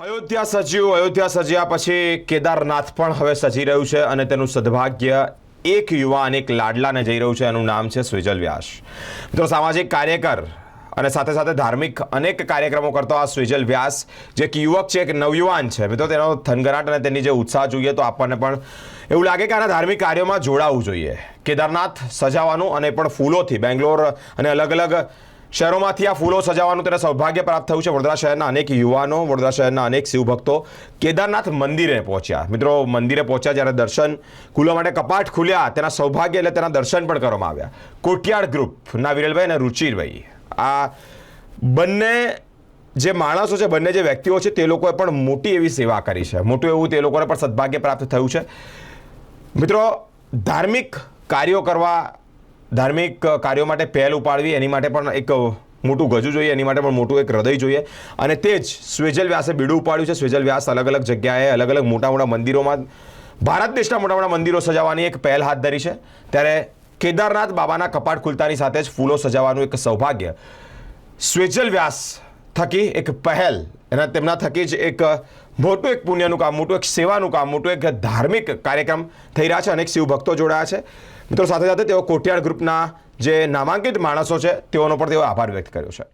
અયોધ્યા સજ્યું અયોધ્યા સજ્યા પછી કેદારનાથ પણ હવે સજી રહ્યું છે અને તેનું સદભાગ્ય એક યુવાન, એક લાડલાને જઈ રહ્યું છે. એનું નામ છે સ્વિજલ વ્યાસ. મિત્રો, સામાજિક કાર્યકર અને સાથે સાથે ધાર્મિક અનેક કાર્યક્રમો કરતો આ સ્વિજલ વ્યાસ, જે એક યુવક છે, એક નવયુવાન છે. મિત્રો, તેનો થનગરાટ અને તેની જે ઉત્સાહ જોઈએ તો આપણને પણ એવું લાગે કે આના ધાર્મિક કાર્યોમાં જોડાવવું જોઈએ. કેદારનાથ સજાવાનું અને પણ ફૂલોથી, બેંગ્લોર અને અલગ અલગ શહેરોમાંથી આ ફૂલો સજાવવાનું તેને સૌભાગ્ય પ્રાપ્ત થયું છે. વડોદરા શહેરના અનેક યુવાનો, વડોદરા શહેરના અનેક શિવભક્તો કેદારનાથ મંદિરે પહોંચ્યા. મિત્રો, મંદિરે પહોંચ્યા જ્યારે દર્શન ખુલવા માટે કપાટ ખુલ્યા, તેના સૌભાગ્ય એટલે તેના દર્શન પણ કરવામાં આવ્યા. કોટિયાળ ગ્રુપના વિરલભાઈ અને રુચિરભાઈ, આ બંને જે માણસો છે, બંને જે વ્યક્તિઓ છે, તે લોકોએ પણ મોટી એવી સેવા કરી છે. મોટું એવું તે લોકોને પણ સદભાગ્ય પ્રાપ્ત થયું છે. મિત્રો, ધાર્મિક કાર્યો કરવા ધાર્મિક કાર્યો માટે પહેલ ઉપાડવી, એની માટે પણ એક મોટું ગજુ જોઈએ, એની માટે પણ મોટું એક હૃદય જોઈએ. અને તે જ સ્વેજલ વ્યાસે બીડું ઉપાડ્યું છે. સ્વેજલ વ્યાસ અલગ અલગ જગ્યાએ અલગ અલગ મોટા મોટા મંદિરોમાં, ભારત દેશના મોટા મોટા મંદિરો સજાવવાની એક પહેલ હાથ ધરી છે. ત્યારે કેદારનાથ બાબાના કપાટ ખુલતાની સાથે જ ફૂલો સજાવવાનું એક સૌભાગ્ય. સ્વેજલ વ્યાસ થકી એક પહેલ, એના તેમના થકી જ એક મોટું એક પુણ્યનું કામ, મોટું એક સેવાનું કામ, મોટું એક ધાર્મિક કાર્યક્રમ થઈ રહ્યા છે. અનેક શિવ ભક્તો જોડાયા છે. મિત્રો સાથે સાથે તેઓ કોટિયાળ ગ્રુપના જે નામાંકિત માણસો છે તેઓનો પણ તેઓ આભાર વ્યક્ત કર્યો છે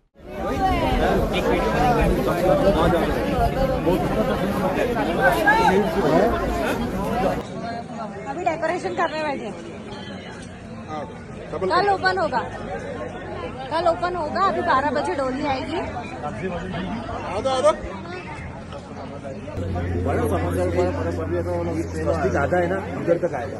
अभी डेकोरेशन करने बैठे कल ओपन होगा कल ओपन होगा अभी बारह बजे डोली आएगी बड़ा समोसा बड़ा बड़ा बड़ा तो बस्ती ज्यादा है ना उधर तक आएगा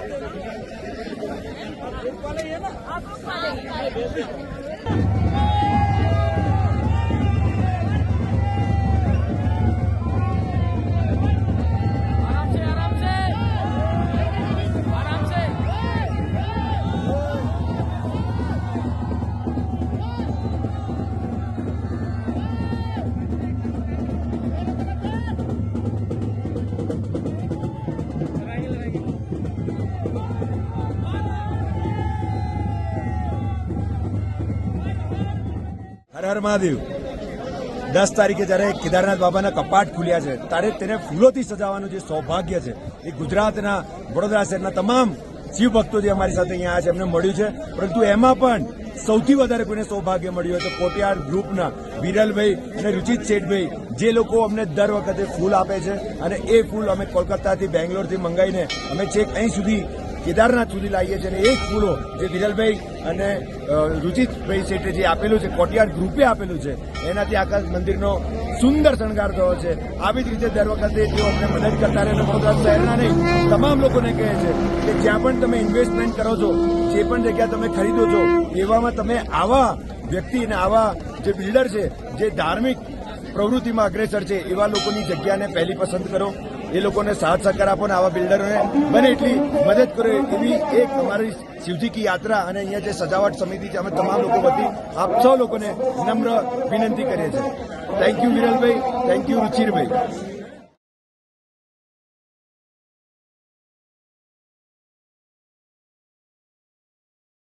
Group वाले ये ना હર હર મહાદેવ. દસ તારીખે જ્યારે કેદારનાથ બાબાના કપાટ ખુલ્યા છે, ત્યારે તેને ફૂલોથી સજાવવાનું જે સૌભાગ્ય છે, એ ગુજરાતના વડોદરા શહેરના તમામ શિવભક્તો જે અમારી સાથે અહીંયા છે, એમને મળ્યું છે. પરંતુ એમાં પણ સૌથી વધારે કોઈને સૌભાગ્ય મળ્યું હોય તો કોટિયાર ગ્રુપના વિરલભાઈ અને રુચિત શેઠભાઈ, જે લોકો અમને દર વખતે ફૂલ આપે છે અને એ ફૂલ અમે કોલકાતાથી, બેંગ્લોરથી મંગાવીને અમે છેક અહીં સુધી કેદારનાથ સુધી લાવીએ છીએ અને એ ફૂલો જે વિરલભાઈ અને રુચિતભાઈ શેઠે જે આપેલું છે, કોટિયાર ગ્રુપે આપેલું છે, એનાથી આકાશ મંદિરનો સુંદર શણગાર થયો છે. આવી જ રીતે દર વખતે તેઓ અમને મદદ કરતા રહે વડોદરા શહેરના નહીં, તમામ લોકોને કહે છે કે જ્યાં પણ તમે ઇન્વેસ્ટમેન્ટ કરો છો, જે પણ જગ્યા તમે ખરીદો છો, એવામાં તમે આવા વ્યક્તિ અને આવા જે બિલ્ડર છે, જે ધાર્મિક પ્રવૃત્તિમાં અગ્રેસર છે, એવા લોકોની જગ્યાને પહેલી પસંદ કરો. એ લોકોને સાથ સહકાર આપો ને આવા બિલ્ડરોને બને એટલી મદદ કરો એવી એક અમારી શિવજી કી યાત્રા અને અહીંયા જે સજાવટ સમિતિ છે, અમે તમામ લોકો વતી આપ સૌ લોકોને નમ્ર વિનંતી કરીએ છીએ. Thank you વિરલભાઈ. Thank you રુચિરભાઈ.